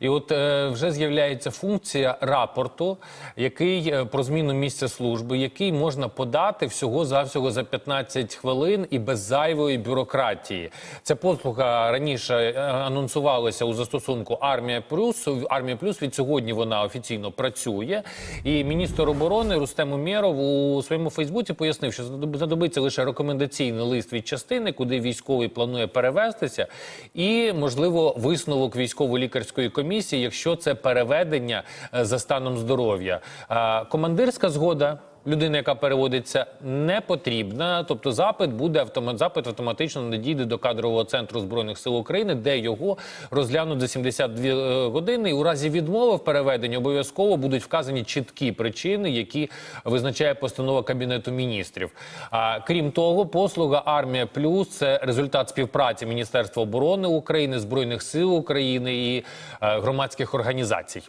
І от е, вже з'являється функція рапорту, який е, про зміну місця служби, який можна подати всього завсього за 15 хвилин і без зайвої бюрократії. Ця послуга раніше е, анонсувалася у застосунку Армія Плюс. Армія Плюс від сьогодні вона офіційно працює. І міністр оборони Рустем Умєров у своєму Фейсбуці пояснив, що знадобиться лише рекомендаційний лист від частини, куди військовий планує перевестися, і можливо висновок військово-лікарської комісії, якщо це переведення е, за станом здоров'я. Командирська згода. Людина, яка переводиться, не потрібна. Тобто, запит буде автомат, запит автоматично надійде до кадрового центру збройних сил України, де його розглянуть за 72 е, години. І у разі відмови в переведенні обов'язково будуть вказані чіткі причини, які визначає постанова кабінету міністрів. А крім того, послуга Армія Плюс це результат співпраці Міністерства оборони України, збройних сил України і е, громадських організацій.